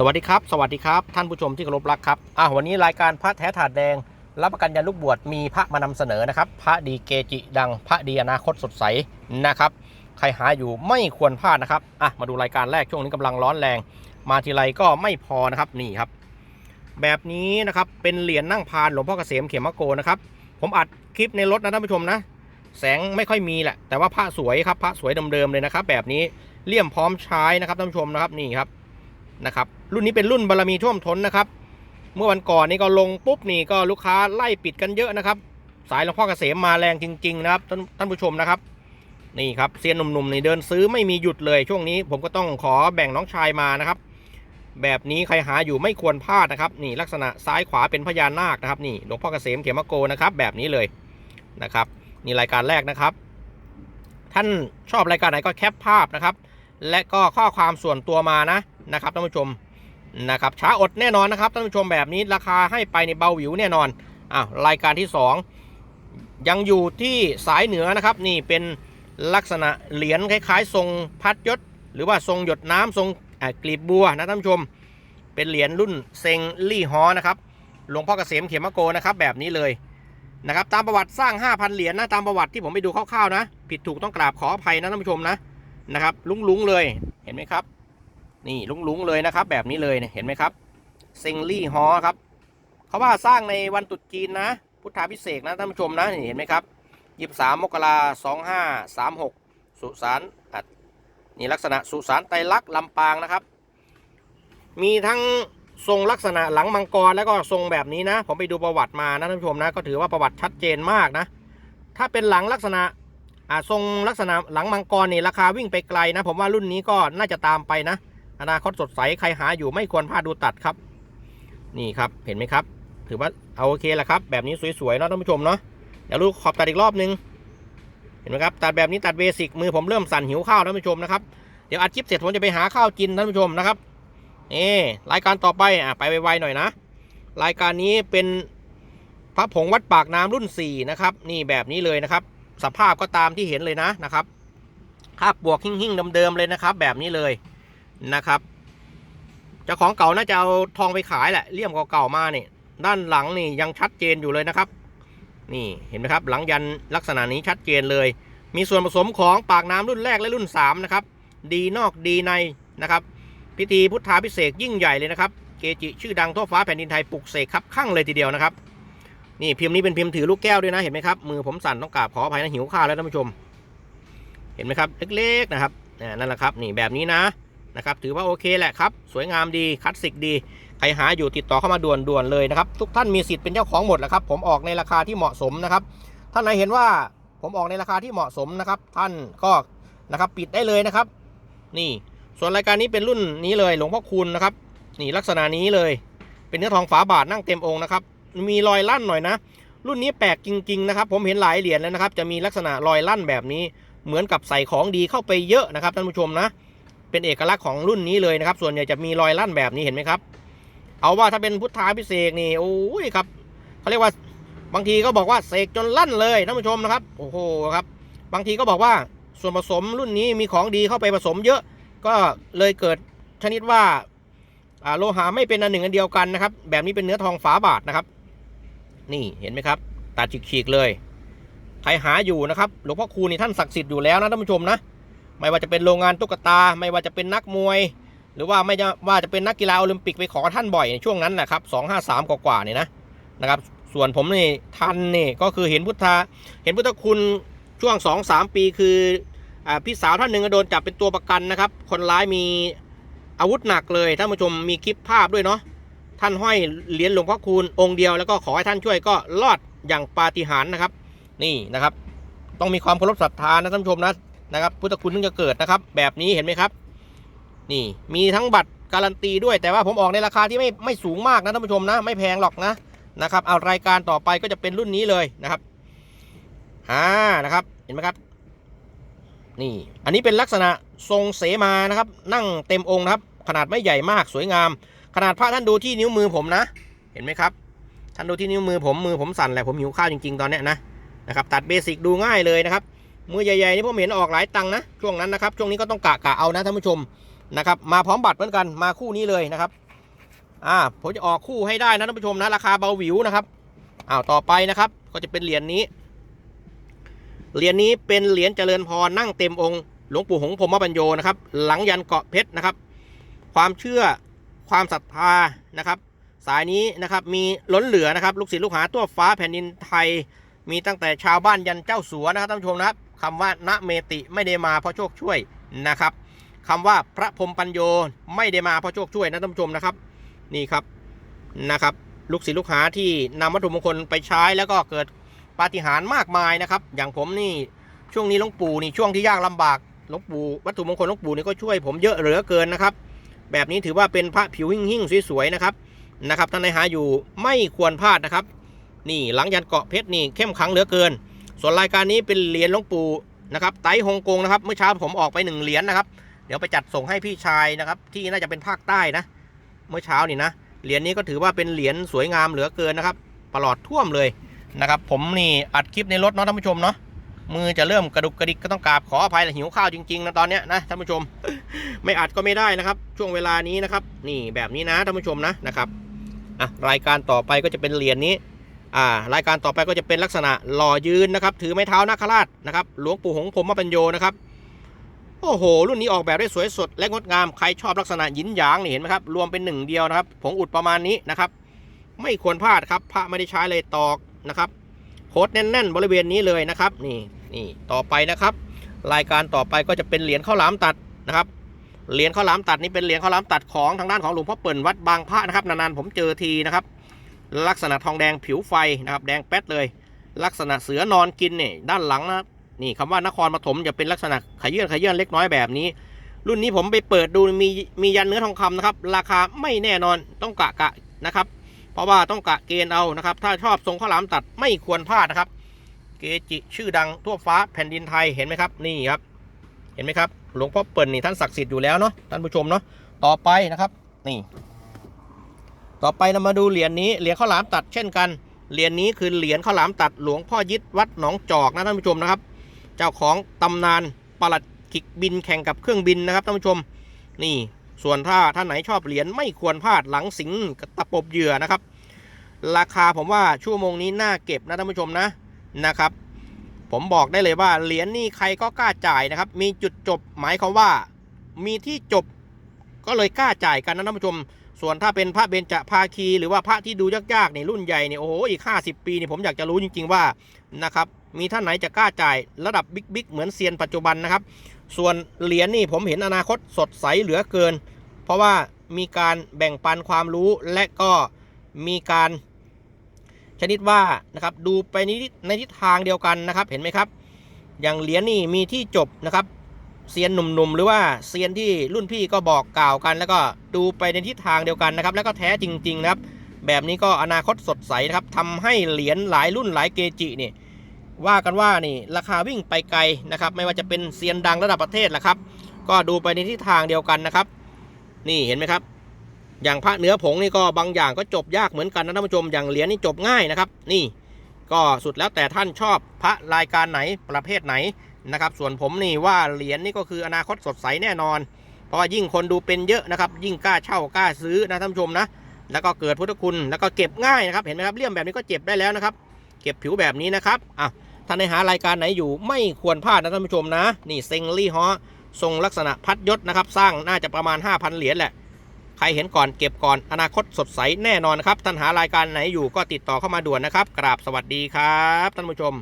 สวัสดีครับ สวัสดีครับ ท่านผู้ชมที่เคารพรักครับอะวันนี้รายการพระแท้ถาดแดง รับประกันยันลูกบวชมีพระมานำเสนอนะครับ พระดีเกจิดังพระดีอนาคตสดใสนะครับ ใครหาอยู่ไม่ควรพลาดนะครับอะมาดูรายการแรกช่วงนี้กำลังร้อนแรง มาทีไรก็ไม่พอนะครับนี่ครับ แบบนี้นะครับเป็นเหรียญนั่งพานหลวงพ่อเกษมเขมโกนะครับผมอัดคลิปในรถนะท่านผู้ชมนะ แสงไม่ค่อยมีแหละแต่ว่าพระสวยครับพระสวยเดิมๆเลยนะครับ แบบนี้เลี่ยมพร้อมใช้นะครับท่านผู้ชมนะครับนี่ครับ นะครับรุ่นนี้เป็นรุ่นบารมีท่วมท้นนะครับ เมื่อวันก่อนนี่ก็ลงปุ๊บนี่ก็ลูกค้าไล่ปิดกันเยอะนะครับ สายหลวงพ่อเกษมมาแรงจริง ๆ นะครับท่านท่านผู้ชมนะครับ นี่ครับเซียนหนุ่มๆนี่เดินซื้อไม่มีหยุดเลยช่วงนี้ ผมก็ต้องขอแบ่งน้องชายมานะครับ แบบนี้ใครหาอยู่ไม่ควรพลาดนะครับ นี่ลักษณะซ้ายขวาเป็นพญานาคนะครับนี่หลวงพ่อเกษมเขมโกนะครับ แบบนี้เลยนะครับนี่รายการแรกนะครับ ท่านชอบรายการไหนก็แคปภาพนะครับ และก็ข้อความส่วนตัวมานะ นะครับท่านผู้ชมนะครับช้าอดแน่นอนนะครับท่านผู้ชมแบบนี้ราคาให้ไปในเบาหวิวแน่นอนอ้าวรายการที่ 2 ยังอยู่ที่สายเหนือนะครับ นี่เป็นลักษณะเหรียญคล้ายๆ ทรงพัดยศ หรือว่าทรงหยดน้ำทรงกลีบบัวนะท่านผู้ชม เป็นเหรียญรุ่นเซงลี่ฮอนะครับหลวงพ่อเกษมเขมโกนะครับแบบนี้เลยนะครับตามประวัติสร้าง 5,000 เหรียญนะตามประวัติที่ผมไปดูคร่าวๆนะ ผิดถูกต้องกราบขออภัยนะท่านผู้ชมนะนะครับลุงๆเลยเห็นไหมครับ นี่ลุงๆเลยนะครับ แบบนี้เลยเนี่ยเห็นไหมครับเซงลี่ฮอครับเขาว่าสร้างในวันตรุษจีนนะ พุทธาพิเศษนะท่านผู้ชมนะเห็นไหมครับ23มมกราสองห้าสามหกสุสานอะนี่ลักษณะสุสานไตรลักษณ์ลำปางนะครับ มีทั้งทรงลักษณะหลังมังกรแล้วก็ทรงแบบนี้นะ ผมไปดูประวัติมานะท่านผู้ชมนะ ก็ถือว่าประวัติชัดเจนมากนะ ถ้าเป็นหลังลักษณะทรงลักษณะหลังมังกรนี่ราคาวิ่งไปไกลนะ ผมว่ารุ่นนี้ก็น่าจะตามไปนะ อนาคตสดใสใครหาอยู่ไม่ควรพลาดดูตัดครับ นี่ครับเห็นไหมครับ ถือว่าเอาโอเคแหละครับ แบบนี้สวยๆเนาะท่านผู้ชมเนาะเดี๋ยวลูกขอบตัดอีกรอบนึง เห็นไหมครับตัดแบบนี้ตัดเบสิกมือผมเริ่มสั่นหิวข้าวท่านผู้ชมนะครับเดี๋ยวอัดคลิปเสร็จผมจะไปหาข้าวกินท่านผู้ชมนะครับนี่รายการต่อไปอะไปไวๆหน่อยนะ รายการนี้เป็นพระผงวัดปากน้ำรุ่น 4 นะครับ นี่แบบนี้เลยนะครับ สภาพก็ตามที่เห็นเลยนะนะครับคาบบวกหิ่งๆเดิมๆเลยนะครับ แบบนี้เลย นะครับจ้าของเก่าน่าจะเอาทองไปขายแหละเลี่ยมเก่าๆมาเนี่ยด้านหลังนี่ยังชัดเจนอยู่เลยนะครับ นี่เห็นไหมครับ หลังยันลักษณะนี้ชัดเจนเลย มีส่วนผสมของปากน้ำรุ่นแรกและรุ่น 3 นะครับ ดีนอกดีในนะครับ พิธีพุทธาพิเศษยิ่งใหญ่เลยนะครับ เกจิชื่อดังทั่วฟ้าแผ่นดินไทยปลุกเสกครับข้างเลยทีเดียวนะครับ นี่พิมพ์นี้เป็นพิมพ์ถือลูกแก้วด้วยนะเห็นไหมครับมือผมสั่นต้องกราบขออภัยนะหิวข้าวแล้วท่านผู้ชม เห็นไหมครับเล็กๆนะครับนั่นแหละครับ นี่แบบนี้นะ นะครับถือว่าโอเคแหละครับ สวยงามดีคลาสสิกดี ใครหาอยู่ติดต่อเข้ามาด่วนๆเลยนะครับ ทุกท่านมีสิทธิ์เป็นเจ้าของหมดแหละครับ ผมออกในราคาที่เหมาะสมนะครับท่านไหนเห็นว่าผมออกในราคาที่เหมาะสมนะครับ ท่านก็นะครับปิดได้เลยนะครับ นี่ส่วนรายการนี้เป็นรุ่นนี้เลยหลวงพ่อคูณนะครับ นี่ลักษณะนี้เลย เป็นเนื้อทองฝาบาทนั่งเต็มองค์นะครับ มีรอยลั่นหน่อยนะ รุ่นนี้แปลกจริง ๆ นะครับ ผมเห็นหลายเหรียญแล้วนะครับ จะมีลักษณะรอยลั่นแบบนี้ เหมือนกับใส่ของดีเข้าไปเยอะนะครับท่านผู้ชมนะ เป็นเอกลักษณ์ของรุ่นนี้เลยนะครับ ส่วนใหญ่จะมีรอยลั่นแบบนี้เห็นไหมครับ เอาว่าถ้าเป็นพุทธาพิเศษนี่โอ้ยครับเขาเรียกว่าบางทีก็บอกว่าเสกจนลั่นเลยท่านผู้ชมนะครับโอ้โหครับ บางทีก็บอกว่าส่วนผสมรุ่นนี้มีของดีเข้าไปผสมเยอะ ก็เลยเกิดชนิดว่าโลหะไม่เป็นอันหนึ่งอันเดียวกันนะครับ แบบนี้เป็นเนื้อทองฝาบาทนะครับ นี่เห็นไหมครับตัดฉีกๆเลย ใครหาอยู่นะครับหลวงพ่อคูนี่ท่านศักดิ์สิทธิ์อยู่แล้วนะท่านผู้ชมนะ ไม่ว่าจะเป็นโรงงานตุ๊กตา ไม่ว่าจะเป็นนักมวย หรือว่าไม่ว่าจะเป็นนักกีฬาโอลิมปิกไปขอท่านบ่อยในช่วงนั้นนะครับสองห้าสามกว่าๆเนี่ยนะนะครับส่วนผมนี่ท่านนี่ก็คือเห็นพุทธาเห็นพุทธคุณช่วงสองสามปีคืออ่าพี่สาวท่านหนึ่งโดนจับเป็นตัวประกันนะครับ คนร้ายมีอาวุธหนักเลยท่านผู้ชมมีคลิปภาพด้วยเนาะท่านห้อยเหรียญหลวงพ่อคูณองค์เดียวแล้วก็ขอให้ท่านช่วยก็รอดอย่างปาฏิหาริย์นะครับ นี่นะครับ ต้องมีความเคารพศรัทธานะท่านผู้ชมนะ นะครับพุทธคุณถึงจะเกิดนะครับ แบบนี้เห็นไหมครับ นี่มีทั้งบัตรการันตีด้วยแต่ว่าผมออกในราคาที่ไม่ไม่สูงมากนะท่านผู้ชมนะ ไม่แพงหรอกนะนะครับเอารายการต่อไปก็จะเป็นรุ่นนี้เลยนะครับอ่านะครับเห็นไหมครับ นี่อันนี้เป็นลักษณะทรงเสมานะครับ นั่งเต็มองค์นะครับ ขนาดไม่ใหญ่มากสวยงาม ขนาดพระท่านดูที่นิ้วมือผมนะ เห็นไหมครับ ท่านดูที่นิ้วมือผมมือผมสั่นแหละผมหิวข้าวจริงๆตอนเนี้ยนะนะครับ ตัดเบสิกดูง่ายเลยนะครับ มือใหญ่ๆนี่ผมเห็นออกหลายตังนะช่วงนั้นนะครับ ช่วงนี้ก็ต้องกะกะเอานะท่านผู้ชมนะครับ มาพร้อมบัตรเหมือนกันมาคู่นี้เลยนะครับ อ่าผมจะออกคู่ให้ได้นะท่านผู้ชมนะราคาเบาหวิวนะครับอ้าวต่อไปนะครับ ก็จะเป็นเหรียญนี้เหรียญนี้เป็นเหรียญเจริญพรนั่งเต็มองค์หลวงปู่หงส์พรมปัญโยนะครับ หลังยันเกาะเพชรนะครับ ความเชื่อความศรัทธานะครับ สายนี้นะครับมีล้นเหลือนะครับ ลูกศิษย์ลูกหาตัวฟ้าแผ่นดินไทย มีตั้งแต่ชาวบ้านยันเจ้าสัวนะครับท่านผู้ชมนะครับ คำว่าณเมติไม่ได้มาเพราะโชคช่วยนะครับคำว่าพระพรมปัญโยไม่ได้มาเพราะโชคช่วยนะท่านผู้ชมนะครับ นี่ครับนะครับ ลูกศิษย์ลูกหาที่นำวัตถุมงคลไปใช้แล้วก็เกิดปาฏิหาริย์มากมายนะครับ อย่างผมนี่ช่วงนี้หลวงปู่นี่ช่วงที่ยากลำบากหลวงปู่วัตถุมงคลหลวงปู่นี่ก็ช่วยผมเยอะเหลือเกินนะครับ แบบนี้ถือว่าเป็นพระผิวหิ่งๆสวยๆนะครับนะครับท่านใดหาอยู่ไม่ควรพลาดนะครับ นี่หลังยันเกาะเพชรนี่เข้มขังเหลือเกิน ส่วนรายการนี้เป็นเหรียญหลวงปู่นะครับไต้ฮ่องกงนะครับเมื่อเช้าผมออกไปหนึ่งเหรียญนะครับ เดี๋ยวไปจัดส่งให้พี่ชายนะครับ ที่น่าจะเป็นภาคใต้นะ เมื่อเช้านี่นะเหรียญนี้ก็ถือว่าเป็นเหรียญสวยงามเหลือเกินนะครับตลอดท่วมเลยนะครับผมนี่อัดคลิปในรถเนาะท่านผู้ชมเนาะมือจะเริ่มกระดุกกระดิกก็ต้องกราบขออภัยหิวข้าวจริงๆนะตอนเนี้ยนะท่านผู้ชม ไม่อัดก็ไม่ได้นะครับ ช่วงเวลานี้นะครับ นี่แบบนี้นะท่านผู้ชมนะนะครับอะรายการต่อไปก็จะเป็นเหรียญนี้ อ่ารายการต่อไปก็จะเป็นลักษณะหล่อยืนนะครับ ถือไม้เท้านาคราชนะครับ หลวงปู่หงส์พรหมปัญโยนะครับโอ้โห รุ่นนี้ออกแบบได้สวยสดและงดงาม ใครชอบลักษณะหยินหยางนี่เห็นไหมครับ รวมเป็นหนึ่งเดียวนะครับ ผงอุดประมาณนี้นะครับ ไม่ควรพลาดครับ พระไม่ได้ใช้เลยตอกนะครับโคตรแน่น ๆ บริเวณนี้เลยนะครับ นี่นี่ต่อไปนะครับ รายการต่อไปก็จะเป็นเหรียญข้าวหลามตัดนะครับ เหรียญข้าวหลามตัดนี่เป็นเหรียญข้าวหลามตัดของทางด้านของหลวงพ่อเปิ่นวัดบางพระนะครับ นานๆผมเจอทีนะครับ ลักษณะทองแดงผิวไฟนะครับแดงแป๊ดเลย ลักษณะเสือนอนกินเนี่ยด้านหลังนะครับนี่คำว่านครปฐมจะเป็นลักษณะขยื่นขยื่นเล็กน้อยแบบนี้ รุ่นนี้ผมไปเปิดดูมีมียันเนื้อทองคำนะครับ ราคาไม่แน่นอนต้องกะกะนะครับ เพราะว่าต้องกะเกณฑ์เอานะครับ ถ้าชอบทรงข้าวหลามตัดไม่ควรพลาดนะครับ เกจิชื่อดังทั่วฟ้าแผ่นดินไทยเห็นไหมครับนี่ครับ เห็นไหมครับหลวงพ่อเปิ่นนี่ท่านศักดิ์สิทธิ์อยู่แล้วเนาะท่านผู้ชมเนาะต่อไปนะครับ นี่ ต่อไปเรามาดูเหรียญนี้เหรียญข้าวหลามตัดเช่นกันเหรียญนี้คือเหรียญข้าวหลามตัดหลวงพ่อยิดวัดหนองจอกนะท่านผู้ชมนะครับ เจ้าของตำนานปลัดขิกบินแข่งกับเครื่องบินนะครับท่านผู้ชม นี่ส่วนถ้าท่านไหนชอบเหรียญไม่ควรพลาดหลังสิงกตะปบเหยื่อนะครับ ราคาผมว่าชั่วโมงนี้น่าเก็บนะท่านผู้ชมนะนะครับ ผมบอกได้เลยว่าเหรียญนี่ใครก็กล้าจ่ายนะครับ มีจุดจบหมายความว่า มีที่จบก็เลยกล้าจ่ายกันนะท่านผู้ชม ส่วนถ้าเป็นพระเบญจภาคี หรือว่าพระที่ดูยากๆนี่รุ่นใหญ่เนี่ยโอ้โหอีก 50 ปีนี่ผมอยากจะรู้จริง ๆว่านะครับมีท่านไหนจะกล้าจ่ายระดับบิ๊กๆเหมือนเซียนปัจจุบันนะครับ ส่วนเหรียญนี่ผมเห็นอนาคตสดใสเหลือเกิน เพราะว่ามีการแบ่งปันความรู้และก็มีการชนิดว่านะครับดูไปในทิศในทิศทางเดียวกันนะครับเห็นไหมครับ อย่างเหรียญนี่มีที่จบนะครับ เซียนหนุ่มๆ หรือว่าเซียนที่รุ่นพี่ก็บอกกล่าวกัน แล้วก็ดูไปในทิศทางเดียวกันนะครับ แล้วก็แท้จริงๆนะครับ แบบนี้ก็อนาคตสดใสนะครับทำให้เหรียญหลายรุ่นหลายเกจินี่ว่ากันว่านี่ราคาวิ่งไปไกลนะครับ ไม่ว่าจะเป็นเซียนดังระดับประเทศแหละครับ ก็ดูไปในทิศทางเดียวกันนะครับ นี่เห็นไหมครับ อย่างพระเนื้อผงนี่ก็บางอย่างก็จบยากเหมือนกันนะท่านผู้ชมอย่างเหรียญนี่จบง่ายนะครับ นี่ก็สุดแล้วแต่ท่านชอบพระรายการไหนประเภทไหน นะครับ ส่วนผมนี่ว่าเหรียญนี่ก็คืออนาคตสดใสแน่นอน เพราะว่ายิ่งคนดูเป็นเยอะนะครับ ยิ่งกล้าเช่ากล้าซื้อนะท่านผู้ชมนะ แล้วก็เกิดพุทธคุณแล้วก็เก็บง่ายนะครับ เห็นไหมครับเลี่ยมแบบนี้ก็เจ็บได้แล้วนะครับ เก็บผิวแบบนี้นะครับอะท่านในหารายการไหนอยู่ไม่ควรพลาดนะท่านผู้ชมนะ นี่เซงลี่ฮอทรงลักษณะพัดยศนะครับ สร้างน่าจะประมาณ 5,000 เหรียญแหละ ใครเห็นก่อนเก็บก่อนอนาคตสดใสแน่นอนนะครับ ท่านหารายการไหนอยู่ก็ติดต่อเข้ามาด่วนนะครับ กราบสวัสดีครับท่านผู้ชม